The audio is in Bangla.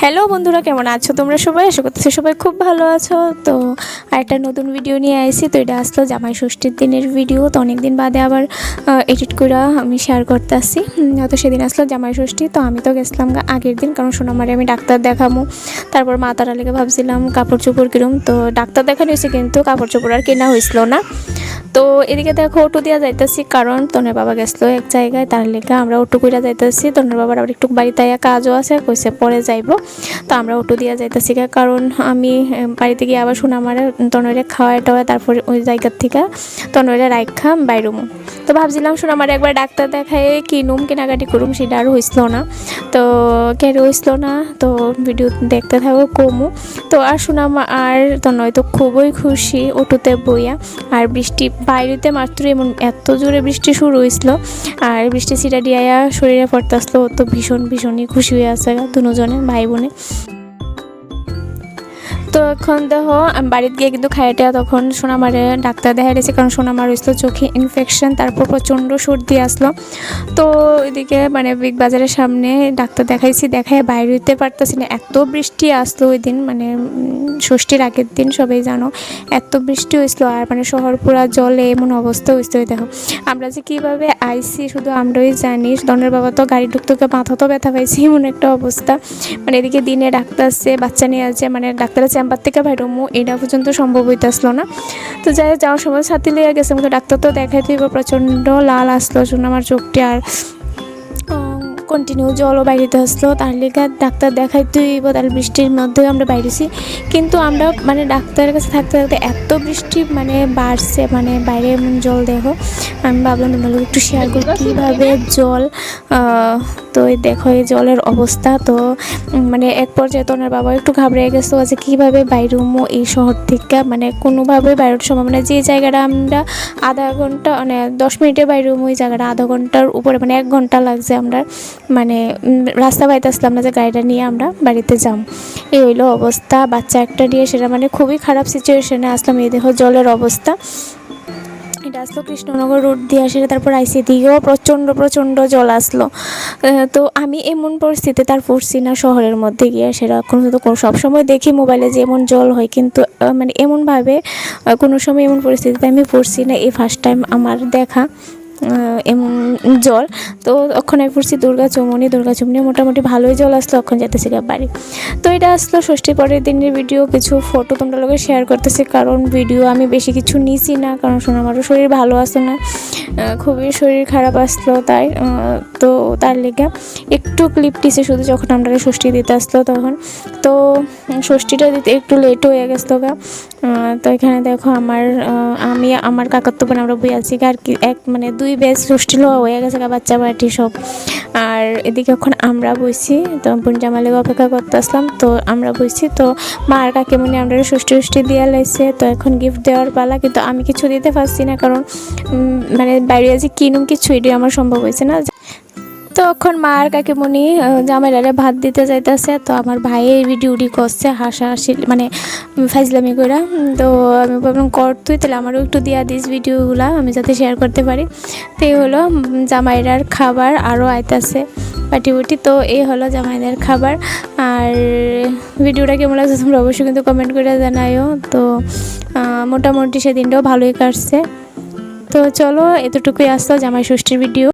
হ্যালো বন্ধুরা, কেমন আছো তোমরা সবাই? আশা করতেছো সবাই খুব ভালো আছো। তো একটা নতুন ভিডিও নিয়ে আইছি। তো এটা আসলো জামাই ষষ্ঠীর দিনের ভিডিও তো অনেক দিন বাদে আবার এডিট করে আমি শেয়ার করতে আসছি তো সেদিন আসলো জামাই ষষ্ঠী। তো আমি তো গেছিলাম আগের দিন, কারণ সোনামারে আমি ডাক্তার দেখামো। তারপর মা তারা লেগে ভাবছিলাম কাপড় চোপড় কিরম তো ডাক্তার দেখানো হয়েছে কিন্তু কাপড় চোপড় আর কেনা হয়েছিল না। তো এদিকে দেখো অটো দিয়া যাইতেছি, কারণ তনের বাবা গেছিল এক জায়গায়, তার লেগে আমরা অটো কইরা যাইতেছি। তনের বাবার আবার একটু বাড়িতে কাজও আছে, কইছে পরে যাইব। তো আমরা অটো দিয়া যাইতেছি কারণ আমি বাড়িতে গিয়ে আবার শোনা আমার তনরে খাওয়ায় টাওয়া তারপরে ওই জায়গার থেকে তনরে রাইখা বাইরুমু। তো ভাবছিলাম শোনা, আমার একবার ডাক্তার দেখায় কিনুম, কেনাকাটি করুম, সেটা আর হইছিল না। তো কেন হইছিল না, তো ভিডিও দেখতে থাকো, কমু। তো আর শোনাম আর তো খুবই খুশি অটোতে বইয়া। আর বৃষ্টি, বাইরেতে মাত্র এমন এত জোরে বৃষ্টি শুরু হয়েছিল আর বৃষ্টি সিটা ডিয়াইয়া শরীরে পড়তে আসলো, তো ভীষণ ভীষণই খুশি হয়ে আছে দুজনে, ভাই বোনে। তো এখন দেখো আমি বাড়িতে গিয়ে কিন্তু খাইটা তখন সোনামারে ডাক্তার দেখা গেছে কারণ সোনামার হয়েছিল চোখে ইনফেকশন তারপর প্রচণ্ড সর্দি আসলো। তো ওইদিকে মানে বিগ বাজারের সামনে ডাক্তার দেখাইছি দেখায় বাইরে হইতে পারতেছি না। এত বৃষ্টি আসলো ওই দিন মানে ষষ্ঠীর আগের দিন, সবাই জানো। এত বৃষ্টি হয়েছিল আর মানে শহর পুরা জলে এমন অবস্থা হয়েছিল দেখো। আমরা যে কীভাবে আইসি, শুধু আমরাই জানি। দনের বাবা তো গাড়ি ঢুকতে মাথা তো ব্যথা পাইছি, এমন একটা অবস্থা। মানে এদিকে দিনে ডাক্তার আছে, বাচ্চা নিয়ে আছে মানে ডাক্তারের চেম্বার থেকে বাইরমু এটা পর্যন্ত সম্ভব হইতে আসলো না। তো যাই যাওয়ার সময় সাথে লেগে গেছে কিন্তু ডাক্তার তো দেখাই দিব, প্রচণ্ড লাল আসলো জন্য আমার চোখটি আর কন্টিনিউ জলও বাইরেতে আসলো, তার লেগে ডাক্তার দেখাইতে হইব তার বৃষ্টির মধ্যে আমরা বাইরেছি। কিন্তু আমরা মানে ডাক্তারের কাছে থাকতে থাকতে এত বৃষ্টি মানে বাড়ছে মানে বাইরে এমন জল দেখো। আমি ভাবলাম তোমাদের একটু শেয়ার করি, কীভাবে জল তো এই দেখো এই জলের অবস্থা, তো মানে এক পর্যায়ে তো ওনার বাবা একটু ঘাবড়ে গেছে, যে কীভাবে বাইরুমো এই শহর থেকে মানে কোনোভাবে বাইরের সময় মানে যে জায়গাটা আমরা আধা ঘণ্টা মানে দশ মিনিটের বাইরে ওই জায়গাটা আধা ঘণ্টার উপরে মানে এক ঘণ্টা লাগছে আমরা। মানে রাস্তা পাইতে আসলাম না যে গাড়িটা নিয়ে আমরা বাড়িতে যাম। এই হইল অবস্থা, বাচ্চা একটা নিয়ে সেটা মানে খুবই খারাপ সিচুয়েশনে আসলাম। এই দেখো জলের অবস্থা। এটা আসলো কৃষ্ণনগর রোড দিয়ে আসে, তারপর আইসি দিয়েও প্রচণ্ড প্রচণ্ড জল আসলো। তো আমি এমন পরিস্থিতি তার পড়ছি না শহরের মধ্যে গিয়ে। তো কোনো সবসময় দেখি মোবাইলে যে এমন জল হয়, কিন্তু মানে এমনভাবে কোনো সময় এমন পরিস্থিতিতে আমি পড়ছি না। এই ফার্স্ট টাইম আমার দেখা জল। তো ওখানে আমি পড়ছি দুর্গা চৌমনি। দুর্গা চৌমনি মোটামুটি ভালোই জল আসলো ওখানে যেতেছি বাড়ি। তো এটা আসলো ষষ্ঠী পরের দিনের ভিডিও কিছু ফটো তোমরা লোকে শেয়ার করতেছি, কারণ ভিডিও আমি বেশি কিছু নিছি না, কারণ শোনো আমারও শরীর ভালো আছে না। খুবই শরীর খারাপ আসলো তাই তো তার লেগে একটু ক্লিপ দিছে শুধু যখন আমরা ষষ্ঠী দিতে আসলো তখন। তো ষষ্ঠীটা দিতে একটু লেট হয়ে গেছিল গা। তো এখানে দেখো আমার আমি, আমার কাকাত্তো বোন আমরা বই আছি আর কি, এক মানে দুই ব্যাচ লোয়া হয়ে গেছে বাচ্চা বাটি সব। আর এদিকে এখন আমরা বইছি, তো পুঞ্জামালিক জামালে অপেক্ষা করতে আসলাম, তো আমরা বইছি, তো মা আর কাকিমণি আমরা ষষ্ঠী ষষ্ঠী দিয়ে লাইছে, তো এখন গিফট দেওয়ার পালা, কিন্তু আমি কিছু দিতে পারছি না, কারণ মানে বাইরে যে কিনুম কিছু এটি আমার সম্ভব হয়েছে না। তো এখন মা আর কাকিমণি জামাইরারে ভাত দিতে যাইতেছে। তো আমার ভাই এই ভিডিওটি করছে হাসা হাসি মানে ফাইজলামি করে তো আমি ভাবলাম, কর তুই, তাহলে আমারও একটু দিয়া দিস ভিডিওগুলা আমি যাতে শেয়ার করতে পারি। তো এই হলো জামাইরার খাবার আরও আইতাছে পাটি বুটি তো এই হলো জামাইদের খাবার। আর ভিডিওটা কেমন লাগছে তোমরা অবশ্যই কিন্তু কমেন্ট করে জানাইও। তো মোটামুটি সেদিনটাও ভালোই কাটছে। তো চলো, এতটুকুই আসতো জামাই ষষ্ঠীর ভিডিও